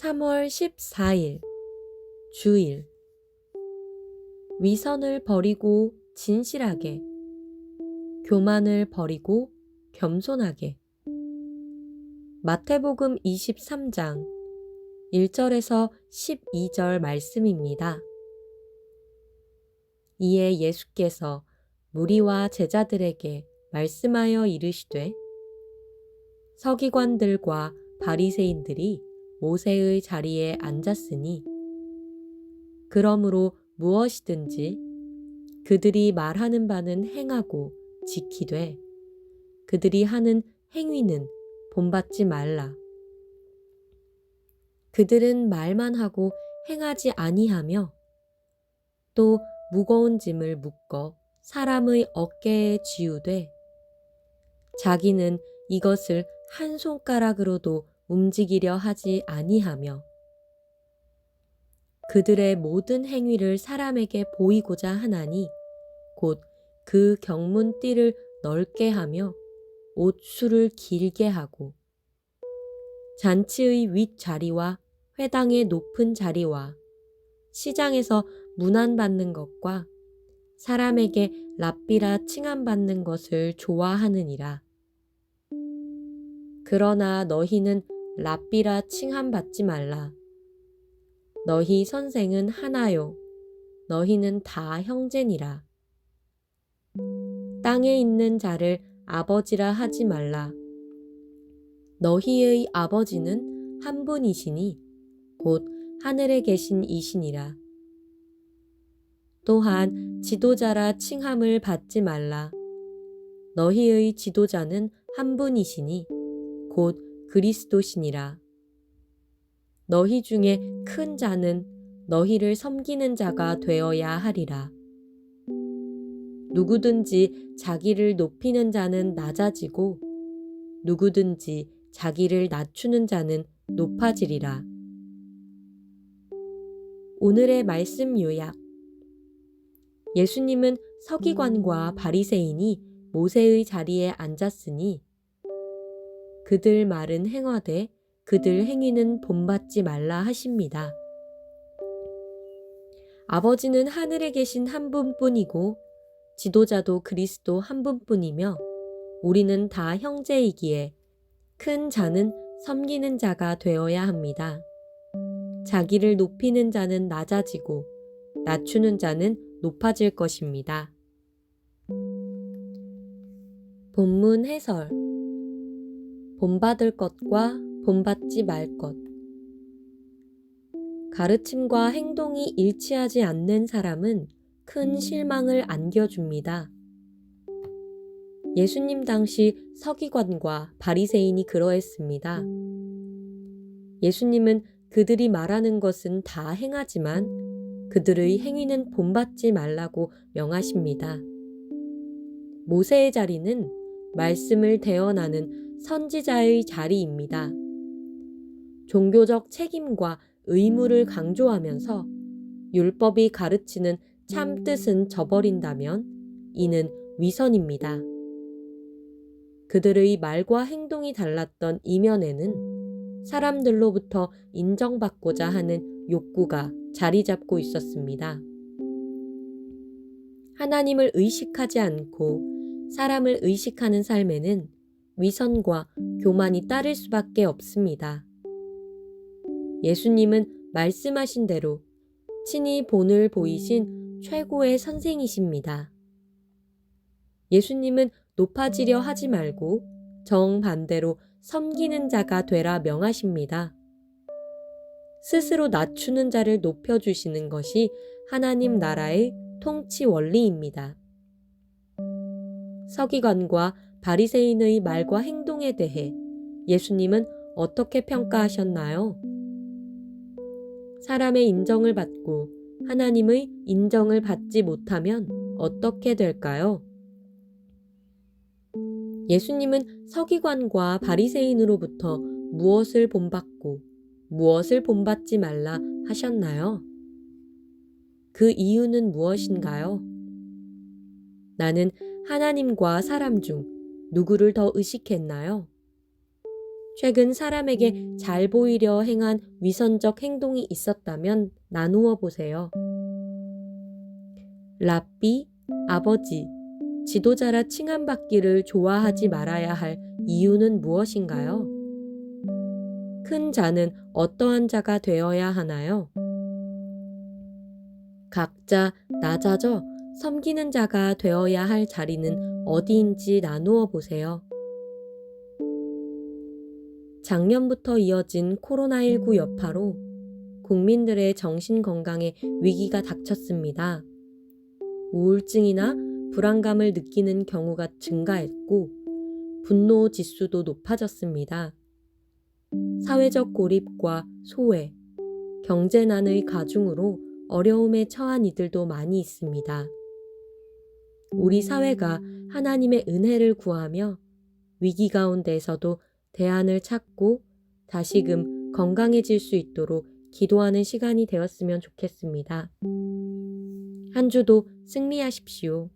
3월 14일 주일 위선을 버리고 진실하게 교만을 버리고 겸손하게 마태복음 23장 1절에서 12절 말씀입니다. 이에 예수께서 무리와 제자들에게 말씀하여 이르시되 서기관들과 바리새인들이 모세의 자리에 앉았으니 그러므로 무엇이든지 그들이 말하는 바는 행하고 지키되 그들이 하는 행위는 본받지 말라. 그들은 말만 하고 행하지 아니하며 또 무거운 짐을 묶어 사람의 어깨에 지우되 자기는 이것을 한 손가락으로도 움직이려 하지 아니하며 그들의 모든 행위를 사람에게 보이고자 하나니 곧 그 경문띠를 넓게 하며 옷 수를 길게 하고 잔치의 윗자리와 회당의 높은 자리와 시장에서 문안받는 것과 사람에게 랍비라 칭함받는 것을 좋아하느니라. 그러나 너희는 랍비라 칭함받지 말라. 너희 선생은 하나요. 너희는 다 형제니라. 땅에 있는 자를 아버지라 하지 말라. 너희의 아버지는 한 분이시니 곧 하늘에 계신 이시니라. 또한 지도자라 칭함을 받지 말라. 너희의 지도자는 한 분이시니 곧 그리스도시니라. 너희 중에 큰 자는 너희를 섬기는 자가 되어야 하리라. 누구든지 자기를 높이는 자는 낮아지고 누구든지 자기를 낮추는 자는 높아지리라. 오늘의 말씀 요약. 예수님은 서기관과 바리새인이 모세의 자리에 앉았으니 그들 말은 행하되 그들 행위는 본받지 말라 하십니다. 아버지는 하늘에 계신 한 분뿐이고 지도자도 그리스도 한 분뿐이며 우리는 다 형제이기에 큰 자는 섬기는 자가 되어야 합니다. 자기를 높이는 자는 낮아지고 낮추는 자는 높아질 것입니다. 본문 해설 본받을 것과 본받지 말 것. 가르침과 행동이 일치하지 않는 사람은 큰 실망을 안겨줍니다. 예수님 당시 서기관과 바리새인이 그러했습니다. 예수님은 그들이 말하는 것은 다 행하지만 그들의 행위는 본받지 말라고 명하십니다. 모세의 자리는 말씀을 대언하는 선지자의 자리입니다. 종교적 책임과 의무를 강조하면서 율법이 가르치는 참 뜻은 저버린다면 이는 위선입니다. 그들의 말과 행동이 달랐던 이면에는 사람들로부터 인정받고자 하는 욕구가 자리 잡고 있었습니다. 하나님을 의식하지 않고 사람을 의식하는 삶에는 위선과 교만이 따를 수밖에 없습니다. 예수님은 말씀하신 대로 친히 본을 보이신 최고의 선생이십니다. 예수님은 높아지려 하지 말고 정반대로 섬기는 자가 되라 명하십니다. 스스로 낮추는 자를 높여주시는 것이 하나님 나라의 통치 원리입니다. 서기관과 바리새인의 말과 행동에 대해 예수님은 어떻게 평가하셨나요? 사람의 인정을 받고 하나님의 인정을 받지 못하면 어떻게 될까요? 예수님은 서기관과 바리새인으로부터 무엇을 본받고 무엇을 본받지 말라 하셨나요? 그 이유는 무엇인가요? 나는 하나님과 사람 중 누구를 더 의식했나요? 최근 사람에게 잘 보이려 행한 위선적 행동이 있었다면 나누어 보세요. 라삐, 아버지, 지도자라 칭함받기를 좋아하지 말아야 할 이유는 무엇인가요? 큰 자는 어떠한 자가 되어야 하나요? 각자 낮아져 섬기는 자가 되어야 할 자리는 어디인지 나누어 보세요. 작년부터 이어진 코로나19 여파로 국민들의 정신 건강에 위기가 닥쳤습니다. 우울증이나 불안감을 느끼는 경우가 증가했고 분노 지수도 높아졌습니다. 사회적 고립과 소외, 경제난의 가중으로 어려움에 처한 이들도 많이 있습니다. 우리 사회가 하나님의 은혜를 구하며 위기 가운데에서도 대안을 찾고 다시금 건강해질 수 있도록 기도하는 시간이 되었으면 좋겠습니다. 한 주도 승리하십시오.